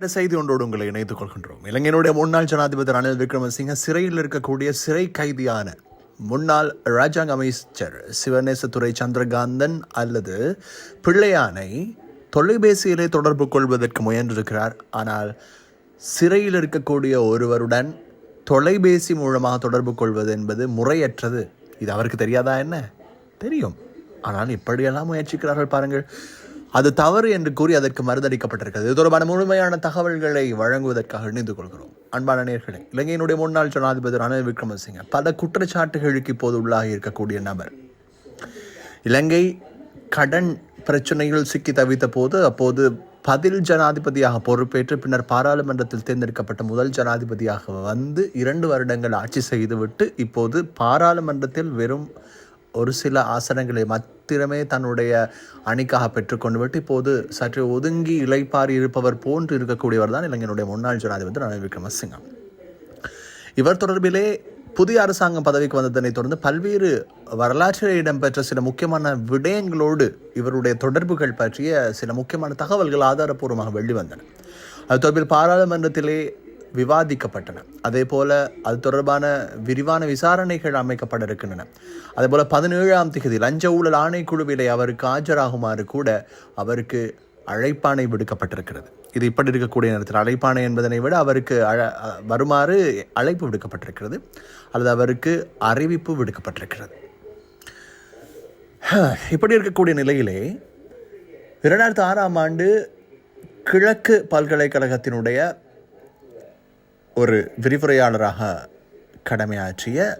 இந்த செய்தி ஒன்றோடு உங்களை இணைத்துக் கொள்கின்றோம். இலங்கையினுடைய முன்னாள் ஜனாதிபதி ரணில் விக்ரமசிங்க சிறையில் இருக்கக்கூடிய சிறை கைதியான முன்னாள் ராஜாங்க அமைச்சர் சிவநேசத்துறை சந்திரகாந்தன் அல்லது பிள்ளையானை தொலைபேசியிலே தொடர்பு கொள்வதற்கு முயன்றிருக்கிறார். ஆனால் சிறையில் இருக்கக்கூடிய ஒருவருடன் தொலைபேசி மூலமாக தொடர்பு கொள்வது என்பது முறையற்றது. இது அவருக்கு தெரியாதா என்ன? தெரியும். ஆனால் இப்படியெல்லாம் முயற்சிக்கிறார்கள் பாருங்கள். அது தவறு என்று கூறி அதற்கு மறுதளிக்கப்பட்டிருக்கிறது. இது தொடர்பான முழுமையான தகவல்களை வழங்குவதற்காக இணைந்து கொள்கிறோம். அன்பான நேர்களே இலங்கையினுடைய முன்னாள் ஜனாதிபதி ரணில் விக்ரமசிங்க பல குற்றச்சாட்டுகளுக்கு இப்போது உள்ளாகி இருக்கக்கூடிய நபர். இலங்கை கடன் பிரச்சனையில் சிக்கி தவித்த போது அப்போது பதில் ஜனாதிபதியாக பொறுப்பேற்று பின்னர் பாராளுமன்றத்தில் தேர்ந்தெடுக்கப்பட்ட முதல் ஜனாதிபதியாக வந்து இரண்டு வருடங்கள் ஆட்சி செய்துவிட்டு இப்போது பாராளுமன்றத்தில் வெறும் ஒரு சில ஆசனங்களை மாத்திரமே தன்னுடைய அணிக்காக பெற்றுக்கொண்டு விட்டு இப்போது சற்று ஒதுங்கி இளைப்பாறி இருப்பவர் போன்று இருக்கக்கூடியவர் தான் இலங்கையினுடைய முன்னாள் ஜனாதிபதி ரணில் விக்ரமசிங்கம் இவர் தொடர்பிலே புதிய அரசாங்கம் பதவிக்கு வந்ததனை தொடர்ந்து பல்வேறு வரலாற்றில் இடம்பெற்ற சில முக்கியமான விடயங்களோடு இவருடைய தொடர்புகள் பற்றிய சில முக்கியமான தகவல்கள் ஆதாரப்பூர்வமாக வெளிவந்தன. அது தொடர்பில் பாராளுமன்றத்திலே விவாதிக்கப்பட்டன. அதே போல அது தொடர்பான விரிவான விசாரணைகள் அமைக்கப்பட இருக்கின்றன. அதே போல பதினேழாம் தேதி லஞ்ச ஊழல் ஆணைக்குழுவிலே அவருக்கு ஆஜராகுமாறு கூட அவருக்கு அழைப்பானை விடுக்கப்பட்டிருக்கிறது. இது இப்படி இருக்கக்கூடிய நேரத்தில் அழைப்பானை என்பதனை விட அவருக்கு அழ வருமாறு அழைப்பு விடுக்கப்பட்டிருக்கிறது. அல்லது அவருக்கு அறிவிப்பு விடுக்கப்பட்டிருக்கிறது. இப்படி இருக்கக்கூடிய நிலையிலே இரண்டாயிரத்தி ஆறாம் ஆண்டு கிழக்கு பல்கலைக்கழகத்தினுடைய ஒரு விரிவுரையாளராக கடமையாற்றிய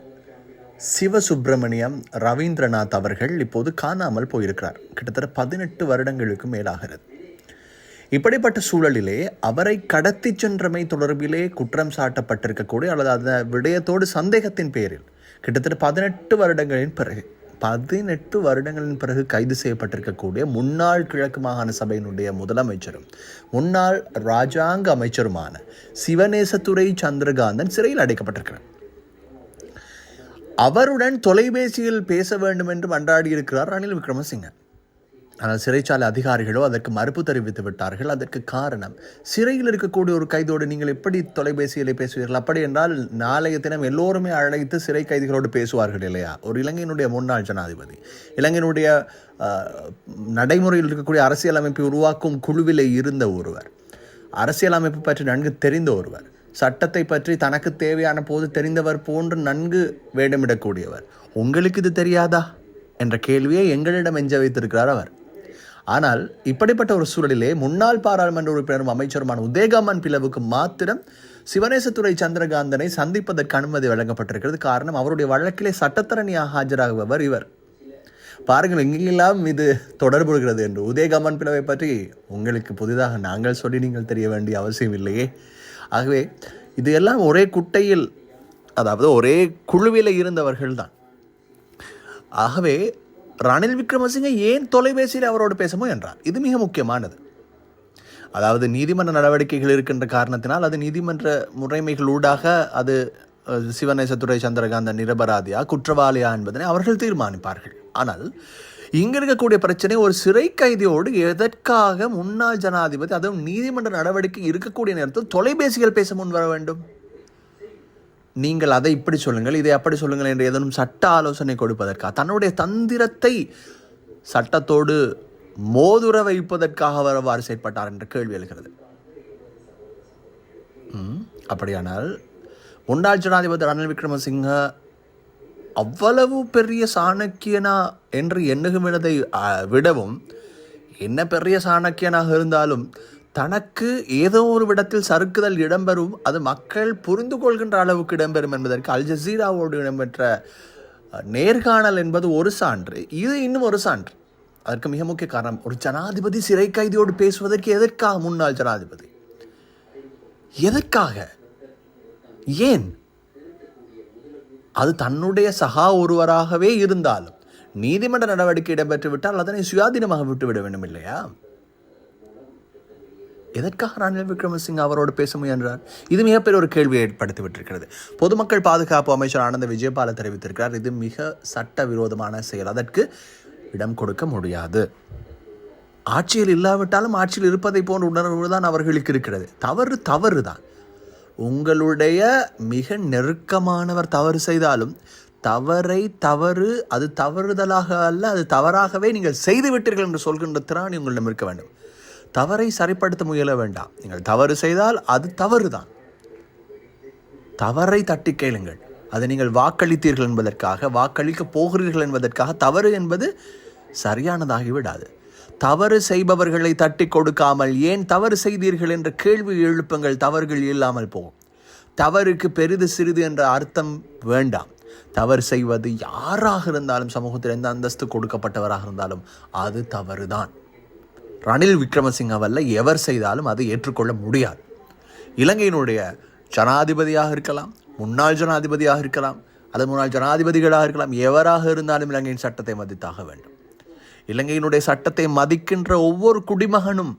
சிவசுப்பிரமணியம் ரவீந்திரநாத் அவர்கள் இப்போது காணாமல் போயிருக்கிறார். கிட்டத்தட்ட பதினெட்டு வருடங்களுக்கு மேலாகிறது. இப்படிப்பட்ட சூழலிலே அவரை கடத்தி சென்றமை தொடர்பிலே குற்றம் சாட்டப்பட்டிருக்கக்கூடிய அல்லது அந்த விடயத்தோடு சந்தேகத்தின் பேரில் கிட்டத்தட்ட பதினெட்டு வருடங்களின் பிறகு பதினெட்டு வருடங்களின் பிறகு கைது செய்யப்பட்டிருக்கக்கூடிய முன்னாள் கிழக்கு மாகாண சபையினுடைய முதலமைச்சரும் முன்னாள் ராஜாங்க அமைச்சருமான சிவநேசத்துறை சந்திரகாந்தன் சிறையில் அடைக்கப்பட்டிருக்கிறார். அவருடன் தொலைபேசியில் பேச வேண்டும் என்று மன்றாடி இருக்கிறார் ரணில் விக்ரமசிங்க. ஆனால் சிறைச்சாலை அதிகாரிகளோ அதற்கு மறுப்பு தெரிவித்து விட்டார்கள். அதற்கு காரணம் சிறையில் இருக்கக்கூடிய ஒரு கைதோடு நீங்கள் எப்படி தொலைபேசியில் பேசுவீர்கள்? அப்படி என்றால் நாளைய தினம் எல்லோருமே அழைத்து சிறை கைதிகளோடு பேசுவார்கள் இல்லையா? ஒரு இலங்கையினுடைய முன்னாள் ஜனாதிபதி இலங்கையினுடைய நடைமுறையில் இருக்கக்கூடிய அரசியலமைப்பை உருவாக்கும் குழுவில் இருந்த ஒருவர் அரசியலமைப்பு பற்றி நன்கு தெரிந்த ஒருவர் சட்டத்தை பற்றி தனக்கு தேவையான போது தெரிந்தவர் போன்று நன்கு வேடமிடக்கூடியவர் உங்களுக்கு இது தெரியாதா? என்ற கேள்வியை எங்களிடம் எஞ்ச வைத்திருக்கிறார் அவர். ஆனால் இப்படிப்பட்ட ஒரு சூழலிலே முன்னாள் பாராளுமன்ற உறுப்பினரும் அமைச்சருமான உதயகாமன் பிளவுக்கு மாத்திரம் சிவநேசத்துறை சந்திரகாந்தனை சந்திப்பதற்கு அனுமதி வழங்கப்பட்டிருக்கிறது. காரணம் அவருடைய வழக்கிலே சட்டத்தரணியாக ஆஜராகுபவர் இவர். பாருங்கள் எங்கெல்லாம் இது தொடர்புகிறது என்று. உதயகமன் பிளவை பற்றி உங்களுக்கு புதிதாக நாங்கள் சொல்லி நீங்கள் தெரிய வேண்டிய அவசியம் இல்லையே. ஆகவே இது எல்லாம் ஒரே குட்டையில் அதாவது ஒரே குழுவில் இருந்தவர்கள் தான் ஆகவே ரணில் விக்ரமசிங்க ஏன் தொலைபேசியில் அவரோடு பேசமோ என்றார் இது மிக முக்கியமானது. அதாவது நீதிமன்ற நடவடிக்கைகள் இருக்கின்ற காரணத்தினால் அது நீதிமன்ற முறைமைகளூடாக அது சிவநேசத்துறை சந்திரகாந்தன் நிரபராதியா குற்றவாளியா என்பதனை அவர்கள் தீர்மானிப்பார்கள். ஆனால் இங்கே இருக்கக்கூடிய பிரச்சனை ஒரு சிறை கைதியோடு எதற்காக முன்னாள் ஜனாதிபதி அதுவும் நீதிமன்ற நடவடிக்கை இருக்கக்கூடிய நேரத்தில் தொலைபேசிகள் பேச முன் வர வேண்டும்? நீங்கள் அதை இப்படி சொல்லுங்கள் இதை அப்படி சொல்லுங்கள் என்று ஏதேனும் சட்ட ஆலோசனை கொடுப்பதற்காக தன்னுடைய தந்திரத்தை சட்டத்தோடு மோதுர வைப்பதற்காக வரவாறு செயற்பட்டார் என்ற கேள்வி எழுகிறது. அப்படியானால் முன்னாள் ஜனாதிபதி ரணில் விக்ரமசிங்க அவ்வளவு பெரிய சாணக்கியனா என்று எண்ணுகுமினதை விடவும் என்ன பெரிய சாணக்கியனாக இருந்தாலும் தனக்கு ஏதோ ஒரு விடத்தில் சறுக்குதல் இடம்பெறும் அது மக்கள் புரிந்து கொள்கின்ற அளவுக்கு இடம்பெறும் என்பதற்கு அல் ஜசீராவோடு இடம்பெற்ற நேர்காணல் என்பது ஒரு சான்று. இது இன்னும் ஒரு சான்று. அதற்கு மிக முக்கிய காரணம் ஒரு ஜனாதிபதி சிறை கைதியோடு பேசுவதற்கு எதற்காக முன்னாள் ஜனாதிபதி? எதற்காக? ஏன்? அது தன்னுடைய சகா ஒருவராகவே இருந்தாலும் நீதிமன்ற நடவடிக்கை இடம்பெற்று விட்டால் அதனை சுயாதீனமாக விட்டுவிட வேண்டும் இல்லையா எதற்காக ரணில் விக்ரமசிங்க அவரோடு பேச முயன்றார்? இது மிகப்பெரிய ஒரு கேள்வியை ஏற்படுத்தி விட்டிருக்கிறது பொதுமக்கள் பாதுகாப்பு அமைச்சர் ஆனந்த விஜயபால தெரிவித்திருக்கிறார். இது மிக சட்ட விரோதமான செயல். அதற்கு இடம் கொடுக்க முடியாது. ஆட்சியில் இல்லாவிட்டாலும் ஆட்சியில் இருப்பதை போன்ற உணர்வு தான் அவர்களுக்கு இருக்கிறது. தவறு தவறு தான். உங்களுடைய மிக நெருக்கமானவர் தவறு செய்தாலும் தவறை தவறு அது தவறுதலாக அல்ல அது தவறாகவே நீங்கள் செய்து விட்டீர்கள் என்று சொல்கின்ற திறன் உங்களிடம் இருக்க வேண்டும். தவறை சரிப்படுத்த முயல வேண்டாம். நீங்கள் தவறு செய்தால் அது தவறு தான் தவறை தட்டி கேளுங்கள். அதை நீங்கள் வாக்களித்தீர்கள் என்பதற்காக வாக்களிக்க போகிறீர்கள் என்பதற்காக தவறு என்பது சரியானதாகி விடாது தவறு செய்பவர்களை தட்டி கொடுக்காமல் ஏன் தவறு செய்தீர்கள் என்ற கேள்வி எழுப்புங்கள் தவறுகள் இல்லாமல் போகும். தவறுக்கு பெரிது சிறிது என்ற அர்த்தம் வேண்டாம். தவறு செய்வது யாராக இருந்தாலும் சமூகத்தில் எந்த அந்தஸ்து கொடுக்கப்பட்டவராக இருந்தாலும் அது தவறுதான். ரணில் விக்ரமசிங்கவல்ல எவர் செய்தாலும் அதை ஏற்றுக்கொள்ள முடியாது. இலங்கையினுடைய ஜனாதிபதியாக இருக்கலாம் முன்னாள் ஜனாதிபதியாக இருக்கலாம் அதன் முன்னாள் ஜனாதிபதிகளாக இருக்கலாம் எவராக இருந்தாலும் இலங்கையின் சட்டத்தை மதித்தாக வேண்டும். இலங்கையினுடைய சட்டத்தை மதிக்கின்ற ஒவ்வொரு குடிமகனும்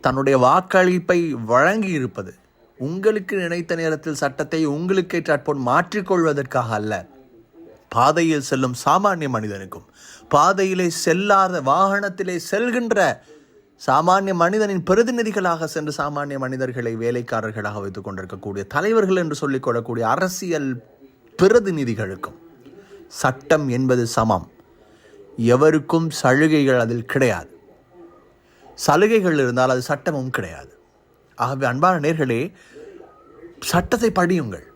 தன்னுடைய வாக்களிப்பை வழங்கி இருப்பது உங்களுக்கு நினைத்த நேரத்தில் சட்டத்தை உங்களுக்கு ஏற்றாற்போல் மாற்றிக்கொள்வதற்காக அல்ல பாதையில் செல்லும் சாமானிய மனிதனுக்கும் பாதையிலே செல்லாத வாகனத்திலே செல்கின்ற சாமானிய மனிதனின் பிரதிநிதிகளாக சென்று சாமானிய மனிதர்களை வேலைக்காரர்களாக வைத்துக் கொண்டிருக்கக்கூடிய தலைவர்கள் என்று சொல்லிக் கொள்ளக்கூடிய அரசியல் பிரதிநிதிகளுக்கும் சட்டம் என்பது சமம். எவருக்கும் சலுகைகள் அதில் கிடையாது. சலுகைகள் இருந்தால் அது சட்டமும் கிடையாது. ஆகவே அன்பான நேர்களே சட்டத்தை படியுங்கள்.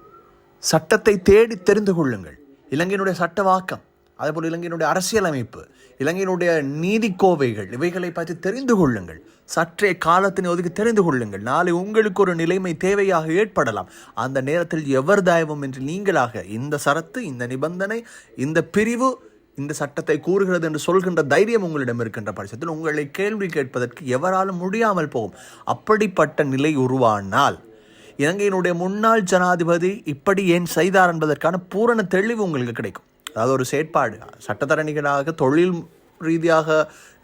சட்டத்தை தேடி தெரிந்து கொள்ளுங்கள். இலங்கையினுடைய சட்ட வாக்கம் அதேபோல் இலங்கையினுடைய அரசியலமைப்பு இலங்கையினுடைய நீதி கோவைகள் இவைகளை பற்றி தெரிந்து கொள்ளுங்கள். சற்றே காலத்தினை ஒதுக்கி தெரிந்து கொள்ளுங்கள். நாளை உங்களுக்கு ஒரு நிலைமை தேவையாக ஏற்படலாம். அந்த நேரத்தில் எவர் தாயவம் என்று நீங்களாக இந்த சரத்து இந்த நிபந்தனை இந்த பிரிவு இந்த சட்டத்தை கூறுகிறது என்று சொல்கின்ற தைரியம் உங்களிடம் இருக்கின்ற பட்சத்தில் உங்களை கேள்வி கேட்பதற்கு எவராலும் முடியாமல் போகும். அப்படிப்பட்ட நிலை உருவானால் இலங்கையினுடைய முன்னாள் ஜனாதிபதி இப்படி ஏன் செய்தார் என்பதற்கான பூரண தெளிவு உங்களுக்கு கிடைக்கும். அதாவது ஒரு செயற்பாடு. சட்டத்தரணிகளாக தொழில் ரீதியாக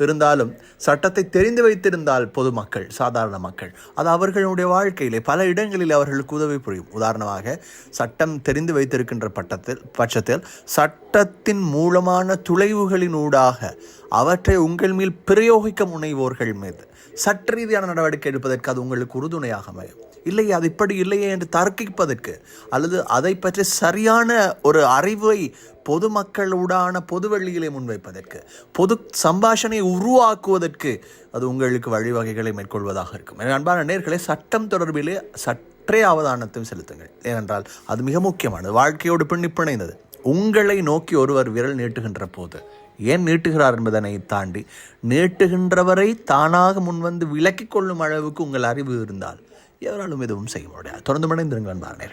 இருந்தாலும் சட்டத்தை தெரிந்து வைத்திருந்தால் பொதுமக்கள் சாதாரண மக்கள் அது அவர்களுடைய வாழ்க்கையிலே பல இடங்களில் அவர்களுக்கு உதவி புரியும். உதாரணமாக சட்டம் தெரிந்து வைத்திருக்கின்ற பட்டத்தில் பட்சத்தில் சட்டத்தின் மூலமான துளைவுகளின் ஊடாக அவற்றை உங்கள் மேல் பிரயோகிக்க முனைவோர்கள் மீது சட்ட ரீதியான நடவடிக்கை எடுப்பதற்கு அது உங்களுக்கு உறுதுணையாக அமையும். இல்லையே அது இப்படி இல்லையே என்று தர்க்கிப்பதற்கு அல்லது அதை பற்றி சரியான ஒரு அறிவை பொதுமக்களுடான பொதுவெளியிலே முன்வைப்பதற்கு பொது சம்பாஷணையை உருவாக்குவதற்கு அது உங்களுக்கு வழிவகைகளை மேற்கொள்வதாக இருக்கும். அன்பான நேர்களை சட்டம் தொடர்பிலே சற்றே அவதானத்தையும் செலுத்துங்கள். ஏனென்றால் அது மிக முக்கியமானது. வாழ்க்கையோடு பின்னி பிணைந்தது உங்களை நோக்கி ஒருவர் விரல் நீட்டுகின்ற போது ஏன் நீட்டுகிறார் என்பதனை தாண்டி நீட்டுகின்றவரை தானாக முன்வந்து விலக்கிக் கொள்ளும் அளவுக்கு உங்கள் அறிவு இருந்தால் எவராலும் எதுவும் செய்ய முடியாது. தொடர்ந்து மடைந்திருங்கள் அன்பான